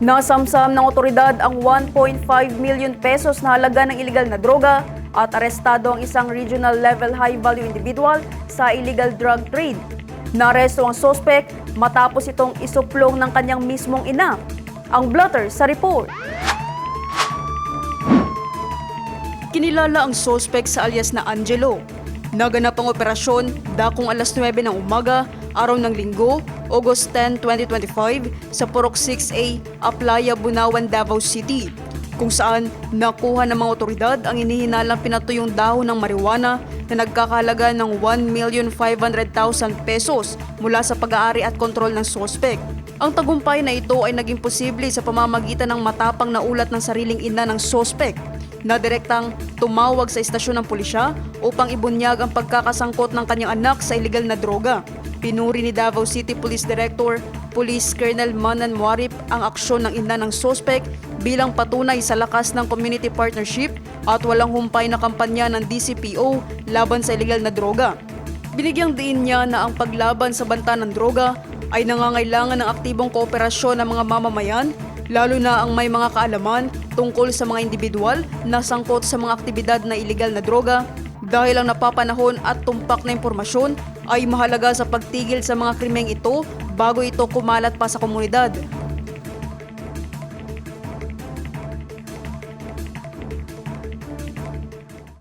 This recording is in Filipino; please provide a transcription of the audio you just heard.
Nasamsam ng otoridad ang 1.5 million pesos na halaga ng illegal na droga at arestado ang isang regional level high value individual sa illegal drug trade. Naresto ang sospek matapos itong isuplong ng kanyang mismong ina. Ang blotter sa report. Kinilala ang sospek sa alias na Angelo. Naganap ang operasyon dakong alas 9 ng umaga, araw ng linggo, August 10, 2025 sa Purok 6A, Aplaya, Bunawan, Davao City kung saan nakuha ng mga otoridad ang inihinalang pinatuyong dahon ng marijuana na nagkakalaga ng 1,500,000 pesos mula sa pag-aari at kontrol ng sospek. Ang tagumpay na ito ay naging posible sa pamamagitan ng matapang na ulat ng sariling ina ng sospek na direktang tumawag sa istasyon ng pulisya upang ibunyag ang pagkakasangkot ng kanyang anak sa illegal na droga. Pinuri ni Davao City Police Director Police Colonel Manan Muarip ang aksyon ng ina ng sospek bilang patunay sa lakas ng community partnership at walang humpay na kampanya ng DCPO laban sa illegal na droga. Binigyang diin niya na ang paglaban sa banta ng droga ay nangangailangan ng aktibong kooperasyon ng mga mamamayan, lalo na ang may mga kaalaman tungkol sa mga individual na sangkot sa mga aktibidad na iligal na droga dahil ang napapanahon at tumpak na impormasyon ay mahalaga sa pagtigil sa mga krimeng ito bago ito kumalat pa sa komunidad.